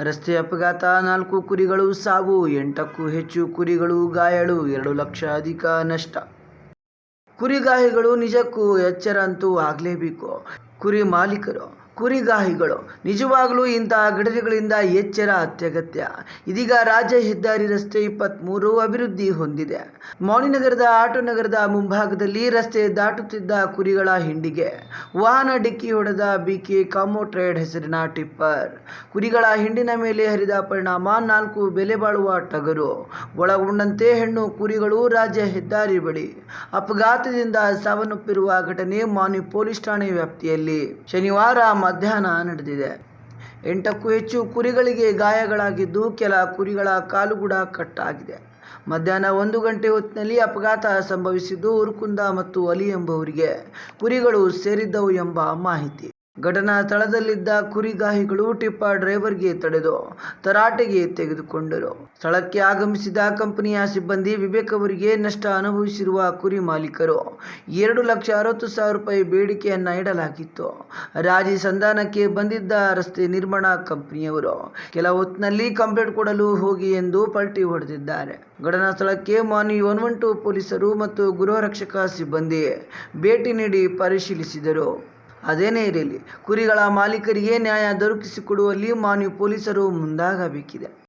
ರಸ್ತೆ ಅಪಘಾತ, ನಾಲ್ಕು ಕುರಿಗಳು ಸಾವು, ಎಂಟಕ್ಕೂ ಹೆಚ್ಚು ಕುರಿಗಳು ಗಾಯಳು ಎರಡು ಲಕ್ಷ ಅಧಿಕ ನಷ್ಟ. ಕುರಿಗಾಹಿಗಳು ನಿಜಕ್ಕೂ ಎಚ್ಚರ ಅಂತೂ ಆಗಲೇಬೇಕು. ಕುರಿ ಮಾಲೀಕರು ಕುರಿಗಾಹಿಗಳು. ನಿಜವಾಗಲೂ ಇಂತಹ ಘಟನೆಗಳಿಂದ ಎಚ್ಚರ ಅತ್ಯಗತ್ಯ. ಇದೀಗ ರಾಜ್ಯ ಹೆದ್ದಾರಿ ರಸ್ತೆ ಇಪ್ಪತ್ತ್ಮೂರು ಅಭಿವೃದ್ಧಿ ಹೊಂದಿದೆ. ಮೌನಿನಗರದ ಆಟೋ ನಗರದ ಮುಂಭಾಗದಲ್ಲಿ ರಸ್ತೆ ದಾಟುತ್ತಿದ್ದ ಕುರಿಗಳ ಹಿಂಡಿಗೆ. ವಾಹನ ಡಿಕ್ಕಿ ಹೊಡೆದ ಬಿಕೆ ಕಾಮೋ ಟ್ರೇಡ್ ಹೆಸರಿನ ಟಿಪ್ಪರ್. ಕುರಿಗಳ ಹಿಂಡಿನ ಮೇಲೆ ಹರಿದ ಪರಿಣಾಮ ನಾಲ್ಕು ಬೆಲೆ ಬಾಳುವ ಟಗರು ಒಳಗೊಂಡಂತೆ ಹೆಣ್ಣು ಕುರಿಗಳು ರಾಜ್ಯ ಹೆದ್ದಾರಿ ಬಳಿ. ಅಪಘಾತದಿಂದ ಸಾವನ್ನಪ್ಪಿರುವ ಘಟನೆ ಮಾನಿ ಪೊಲೀಸ್ ಠಾಣೆ ವ್ಯಾಪ್ತಿಯಲ್ಲಿ. ಶನಿವಾರ ಮಧ್ಯಾಹ್ನ ನಡೆದಿದೆ. ಎಂಟಕ್ಕೂ ಹೆಚ್ಚು ಕುರಿಗಳಿಗೆ ಗಾಯಗಳಾಗಿದ್ದು ಕೆಲ ಕುರಿಗಳ ಕಾಲುಗುಡ ಕಟ್ಟಾಗಿದೆ. ಮಧ್ಯಾಹ್ನ ಒಂದು ಗಂಟೆ ಹೊತ್ತಿನಲ್ಲಿ ಅಪಘಾತ ಸಂಭವಿಸಿದ್ದು ಉರುಕುಂದ ಮತ್ತು ಅಲಿ ಎಂಬುವರಿಗೆ ಕುರಿಗಳು ಸೇರಿದ್ದವು ಎಂಬ ಮಾಹಿತಿ. ಘಟನಾ ಸ್ಥಳದಲ್ಲಿದ್ದ ಕುರಿಗಾಹಿಗಳು ಟಿಪ್ಪರ್ ಡ್ರೈವರ್ಗೆ ತಡೆದು ತರಾಟೆಗೆ ತೆಗೆದುಕೊಂಡರು. ಸ್ಥಳಕ್ಕೆ ಆಗಮಿಸಿದ ಕಂಪನಿಯ ಸಿಬ್ಬಂದಿ ವಿವೇಕ್ ಅವರಿಗೆ ನಷ್ಟ ಅನುಭವಿಸಿರುವ ಕುರಿ ಮಾಲೀಕರು ಎರಡು ಲಕ್ಷ ಅರವತ್ತು ಸಾವಿರ ರೂಪಾಯಿ ಬೇಡಿಕೆಯನ್ನ ಇಡಲಾಗಿತ್ತು. ರಾಜಿ ಸಂಧಾನಕ್ಕೆ ಬಂದಿದ್ದ ರಸ್ತೆ ನಿರ್ಮಾಣ ಕಂಪನಿಯವರು ಕೆಲ ಹೊತ್ತಿನಲ್ಲಿ ಕಂಪ್ಲೇಂಟ್ ಕೊಡಲು ಹೋಗಿ ಎಂದು ಪಲ್ಟಿ ಹೊಡೆದಿದ್ದಾರೆ. ಘಟನಾ ಸ್ಥಳಕ್ಕೆ ಮಾನಿ ಒನ್ ಒನ್ ಟು ಪೊಲೀಸರು ಮತ್ತು ಗೃಹ ರಕ್ಷಕ ಸಿಬ್ಬಂದಿ ಭೇಟಿ ನೀಡಿ ಪರಿಶೀಲಿಸಿದರು. ಅದೇನೇ ಇರಲಿ ಕುರಿಗಳ ಮಾಲೀಕರಿಗೆ ನ್ಯಾಯ ದೊರಕಿಸಿಕೊಡುವಲ್ಲಿ ಮಾನ್ಯ ಪೊಲೀಸರು ಮುಂದಾಗಬೇಕಿದೆ.